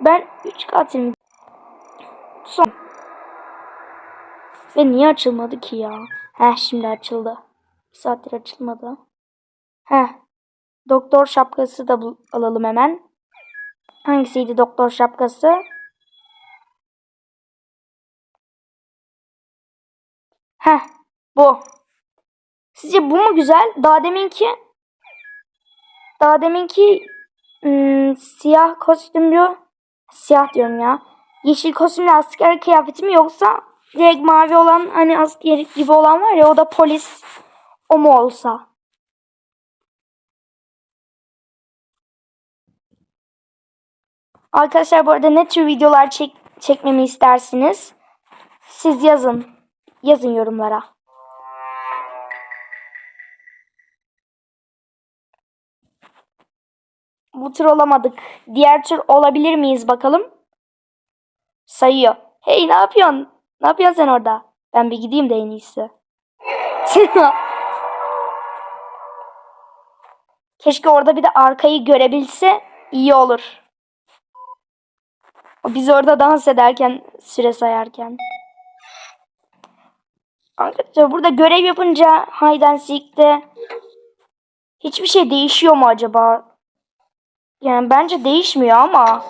Ben 3 katil mi? Son. Ve niye açılmadı ki ya? Heh şimdi açıldı. Bir saattir açılmadı. Heh. Doktor şapkası da alalım hemen. Hangisiydi doktor şapkası? Heh. Bu. Sizce bu mu güzel? Daha deminki daha deminki ım, siyah kostümlü siyah diyorum ya. Yeşil kostümlü asker kıyafeti mi yoksa direkt mavi olan hani asker gibi olan var ya o da polis o mu olsa? Arkadaşlar bu arada ne tür videolar çek çekmemi istersiniz? Siz yazın. Yazın yorumlara. Bu tür olamadık. Diğer tür olabilir miyiz bakalım? Sayıyor. Hey ne yapıyorsun? Ne yapıyorsun sen orada? Ben bir gideyim de en iyisi. Keşke orada bir de arkayı görebilse iyi olur. Biz orada dans ederken, süre sayarken. Arkadaşlar burada görev yapınca Hide Seek'te hiçbir şey değişiyor mu acaba? Yani bence değişmiyor ama.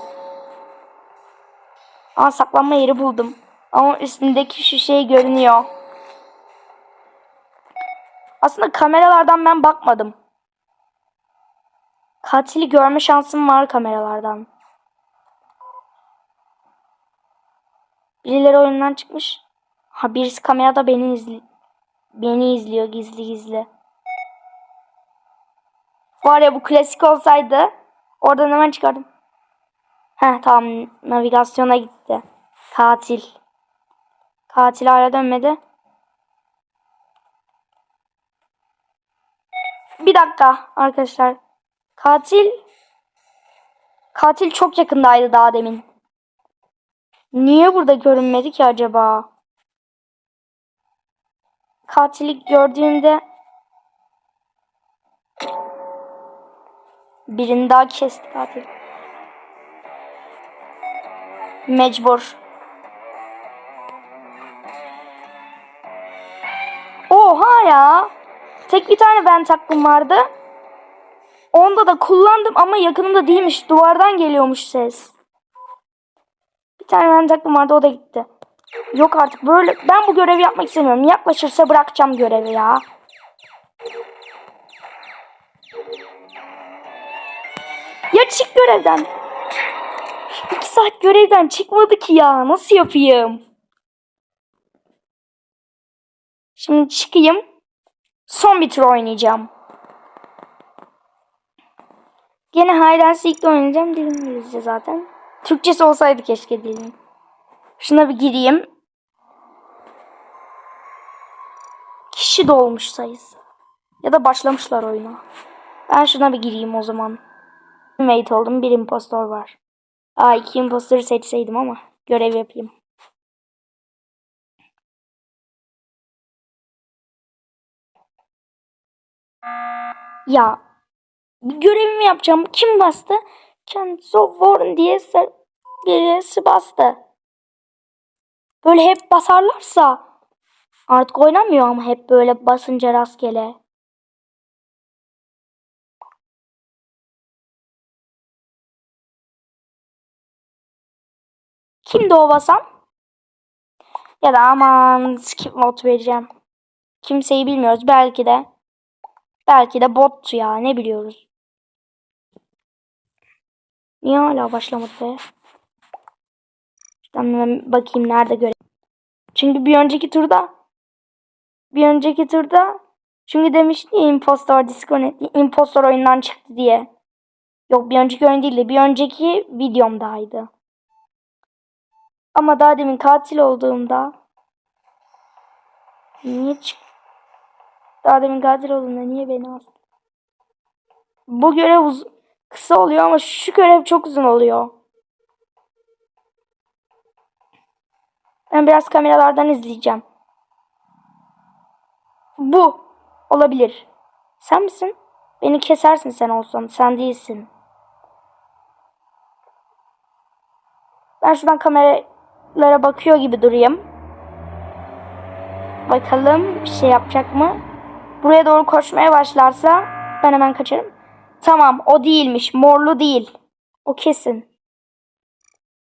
Aa saklanma yeri buldum. Ama üstündeki şu şey görünüyor. Aslında kameralardan ben bakmadım. Katili görme şansım var kameralardan. Birileri oyundan çıkmış. Ha birisi kamerada beni izli beni izliyor gizli gizli. Var ya bu klasik olsaydı oradan hemen çıkardım. Heh tamam navigasyona gitti. Katil. Katil hala dönmedi. Bir dakika arkadaşlar. Katil Katil çok yakındaydı daha demin. Niye burada görünmedi ki acaba? Katili gördüğümde birini daha kesti katil. Mecbur. Oha ya. Tek bir tane ben taklım vardı. Onda da kullandım ama yakınımda değilmiş. Duvardan geliyormuş ses. Bir tane ben taklım vardı o da gitti. Yok artık böyle ben bu görevi yapmak istemiyorum. Yaklaşırsa bırakacağım görevi ya. Ya çık görevden. İki saat görevden çıkmadı ki ya. Nasıl yapayım? Şimdi çıkayım. Son bir tur oynayacağım. Gene Hide and Seek'te oynayacağım. Dilim İngilizce zaten. Türkçesi olsaydı keşke dilim. Şuna bir gireyim. Kişi dolmuş sayısı. Ya da başlamışlar oyuna. Ben şuna bir gireyim o zaman. Mate oldum. Bir impostor var. Aa iki impostoru seçseydim ama. Görev yapayım. Ya görevimi yapacağım. Kim bastı? Kendisi Warren diye birisi bastı. Böyle hep basarlarsa artık oynamıyor ama hep böyle basınca rastgele. Kimdi o basan? Ya da aman skip vote vereceğim. Kimseyi bilmiyoruz. Belki de belki de bottu ya. Ne biliyoruz. Niye hala başlamadı be? Şuradan hemen bakayım nerede göre. Çünkü bir önceki turda bir önceki turda çünkü demişti ya impostor disconnect impostor oyundan çıktı diye. Yok bir önceki oyun değildi. Bir önceki videomdaydı. Ama daha demin katil olduğumda niye çık daha demin katil olduğumda niye beni astı? Bu görev uz kısa oluyor ama şu görev çok uzun oluyor. Ben biraz kameralardan izleyeceğim. Bu olabilir. Sen misin? Beni kesersin sen olsan. Sen değilsin. Ben şuradan kameralara bakıyor gibi durayım. Bakalım bir şey yapacak mı? Buraya doğru koşmaya başlarsa ben hemen kaçarım. Tamam o değilmiş. Morlu değil. O kesin.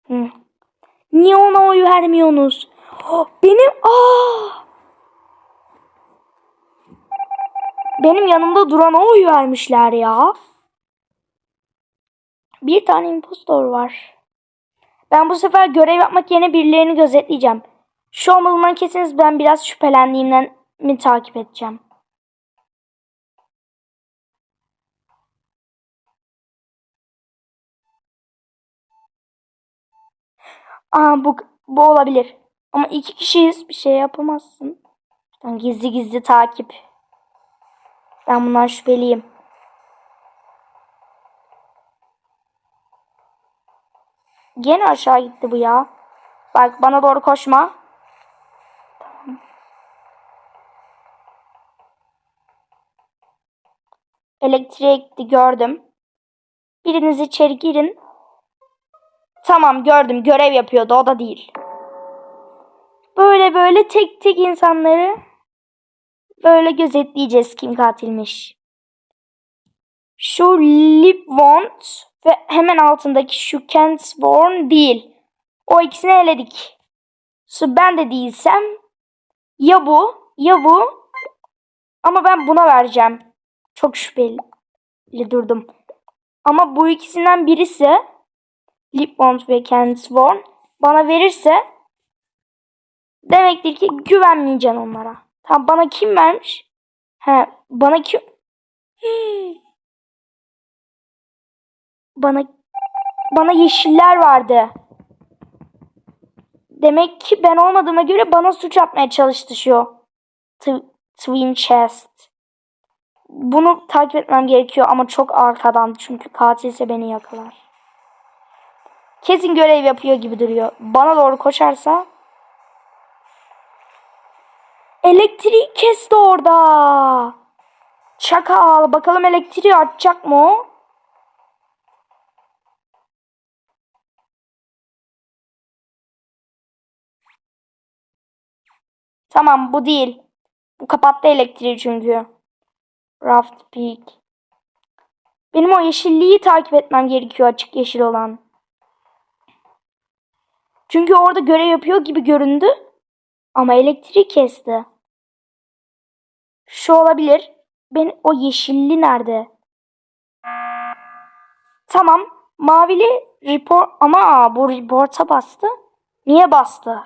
Hı. Niye ona oy vermiyorsunuz? Oh, benim aa! Benim yanımda durana oy vermişler ya. Bir tane impostor var. Ben bu sefer görev yapmak yerine birilerini gözetleyeceğim. Şu olmadığından kesiniz ben biraz şüphelendiğimden mi takip edeceğim. Aa bu, bu olabilir. Ama iki kişiyiz bir şey yapamazsın. Gizli gizli takip. Ben bundan şüpheliyim. Gene aşağı gitti bu ya. Bak bana doğru koşma. Tamam. Elektriğe gitti gördüm. Biriniz içeri girin. Tamam gördüm görev yapıyordu o da değil. Böyle böyle tek tek insanları böyle gözetleyeceğiz kim katilmiş. Şu Lip Want ve hemen altındaki şu Kensborn değil. O ikisini eledik. Su ben de değilsem ya bu ya bu ama ben buna vereceğim. Çok şüpheli durdum. Ama bu ikisinden birisi Lipmont ve Kensborn bana verirse demektir ki güvenmeyeceksin onlara. Tamam bana kim vermiş? He bana kim? Bana bana yeşiller vardı. Demek ki ben olmadığıma göre bana suç atmaya çalıştı şu Twin Chest. Bunu takip etmem gerekiyor ama çok arkadan çünkü katilse beni yakalar. Kesin görev yapıyor gibi duruyor. Bana doğru koşarsa elektriği kesti orada. Çakal. Bakalım elektriği açacak mı o? Tamam bu değil. Bu kapattı elektriği çünkü. Raft Peak. Benim o yeşilliği takip etmem gerekiyor açık yeşil olan. Çünkü orada görev yapıyor gibi göründü. Ama elektriği kesti. Şu olabilir. Ben o yeşilli nerede? Tamam. Mavili report ama bu report'a bastı. Niye bastı?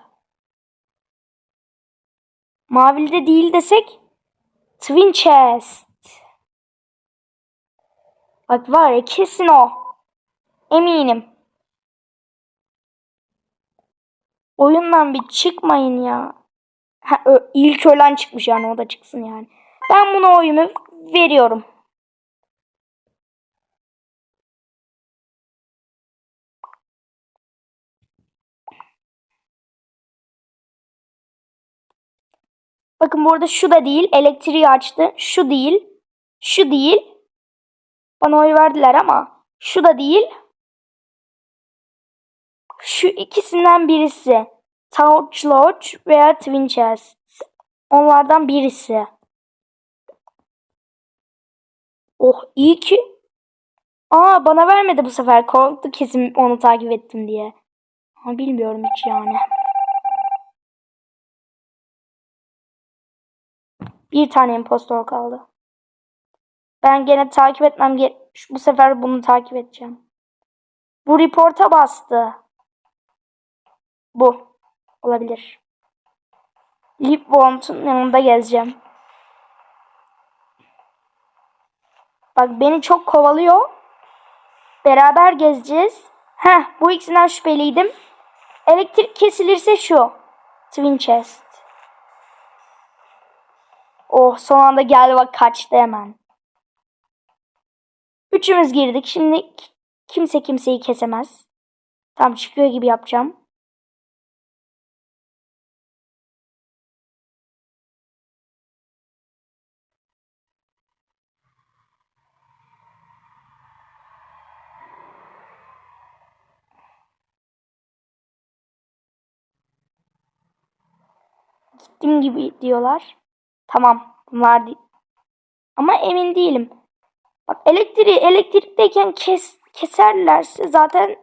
Mavili de değil desek Twin Chest. Bak var ya kesin o. Eminim. Oyundan bir çıkmayın ya. Ha, ilk ölen çıkmış yani o da çıksın yani. Ben buna oyumu veriyorum. Bakın burada şu da değil. Elektriği açtı. Şu değil. Şu değil. Bana oy verdiler ama şu da değil. Şu ikisinden birisi. Touch Lodge veya Twin Chest. Onlardan birisi. Oh iyi ki. Aa bana vermedi bu sefer. Korktu kesin onu takip ettim diye. Ama bilmiyorum hiç yani. Bir tane impostor kaldı. Ben gene takip etmem ge Bu sefer bunu takip edeceğim. Bu reporta bastı. Bu. Olabilir. Lip Want'un yanında gezeceğim. Bak beni çok kovalıyor. Beraber gezeceğiz. Heh bu ikisinden şüpheliydim. Elektrik kesilirse şu. Twin Chest. Oh son anda geldi bak kaçtı hemen. Üçümüz girdik. Şimdi kimse kimseyi kesemez. Tam çıkıyor gibi yapacağım. Gittim gibi diyorlar. Tamam bunlar değil. Ama emin değilim. Bak elektriği elektrikteyken kes, keserlerse zaten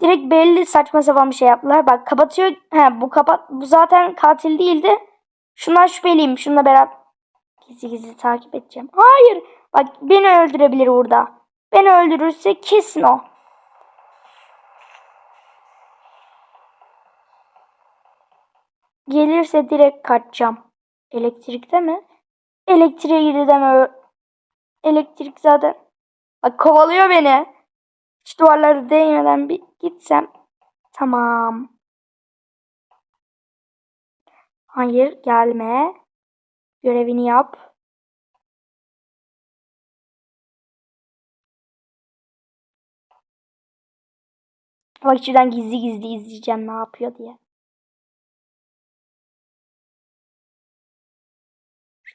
direkt belli saçma sapan bir şey yaptılar. Bak kapatıyor. He bu kapat bu zaten katil değildi. Şundan şüpheliyim. Şununla beraber gizli gizli takip edeceğim. Hayır. Bak beni öldürebilir burada. Beni öldürürse kesin o. Gelirse direkt kaçacağım. Elektrikte mi? Elektriğe girdi deme. Elektrik zaten. Bak kovalıyor beni. Hiç duvarlara değmeden bir gitsem. Tamam. Hayır gelme. Görevini yap. Bak şuradan gizli gizli izleyeceğim ne yapıyor diye.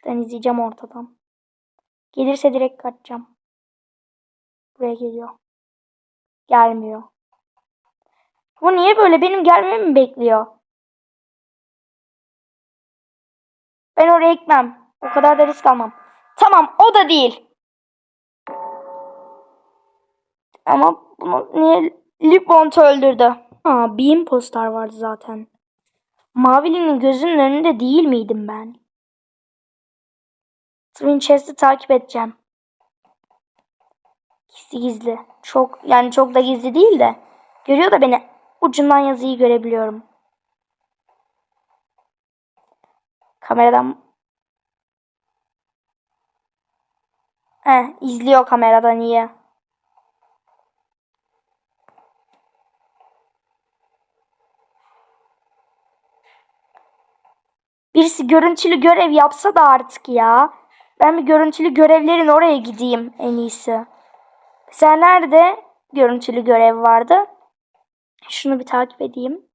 Şuradan izleyeceğim ortadan. Gelirse direkt kaçacağım. Buraya geliyor. Gelmiyor. Bu niye böyle? Benim gelmemi mi bekliyor? Ben oraya gitmem. O kadar da risk almam. Tamam o da değil. Ama bunu niye Lipont öldürdü? Aa bir impostar vardı zaten. Mavili'nin gözünün önünde değil miydim ben? Twin Chest'i takip edeceğim. Gizli gizli. Çok yani çok da gizli değil de. Görüyor da beni. Ucundan yazıyı görebiliyorum. Kameradan He, izliyor kameradan iyi. Birisi görüntülü görev yapsa da artık ya. Ben bir görüntülü görevlerin oraya gideyim en iyisi. Sen nerede görüntülü görev vardı? Şunu bir takip edeyim.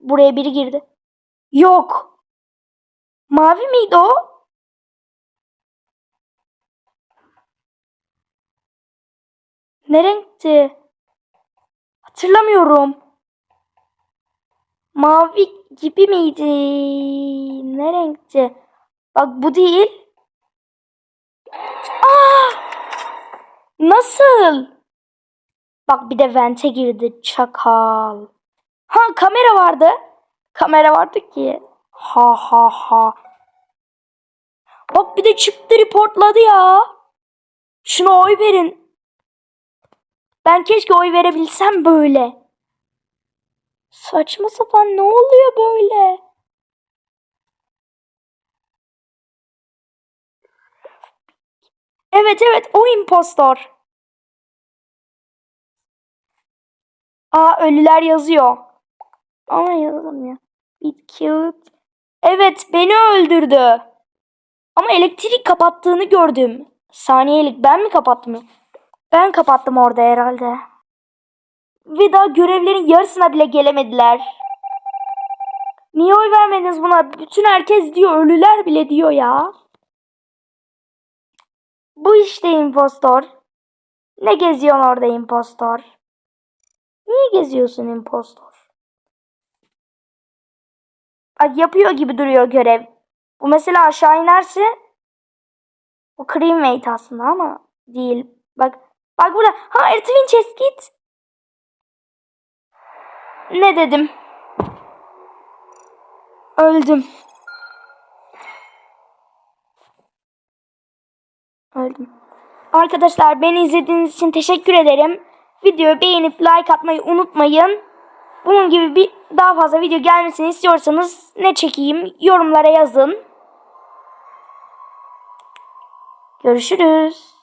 Buraya biri girdi. Yok. Mavi miydi o? Ne renkti? Hatırlamıyorum. Mavi gibi miydi? Ne renkti? Bak bu değil. Aa! Nasıl? Bak bir de vente girdi çakal. Ha kamera vardı. Kamera vardı ki. Ha ha ha. Bak bir de çıktı reportladı ya. Şuna oy verin. Ben keşke oy verebilsem böyle. Saçma sapan ne oluyor böyle? Evet evet o impostor. Aa ölüler yazıyor. Ama yazılmıyor. It killed. Evet beni öldürdü. Ama elektrik kapattığını gördüm. Saniyelik ben mi kapattım? Ben kapattım orada herhalde. Ve daha görevlerin yarısına bile gelemediler. Niye oy vermediniz buna? Bütün herkes diyor, ölüler bile diyor ya. Bu işte impostor. Ne geziyorsun orada impostor? Niye geziyorsun impostor? Bak yapıyor gibi duruyor görev. Bu mesela aşağı inerse bu Creamweight aslında ama değil. Bak bak burada. Ha Ertuğrul chest. Ne dedim? Öldüm. Öldüm. Arkadaşlar beni izlediğiniz için teşekkür ederim. Videoyu beğenip like atmayı unutmayın. Bunun gibi bir daha fazla video gelmesini istiyorsanız ne çekeyim yorumlara yazın. Görüşürüz.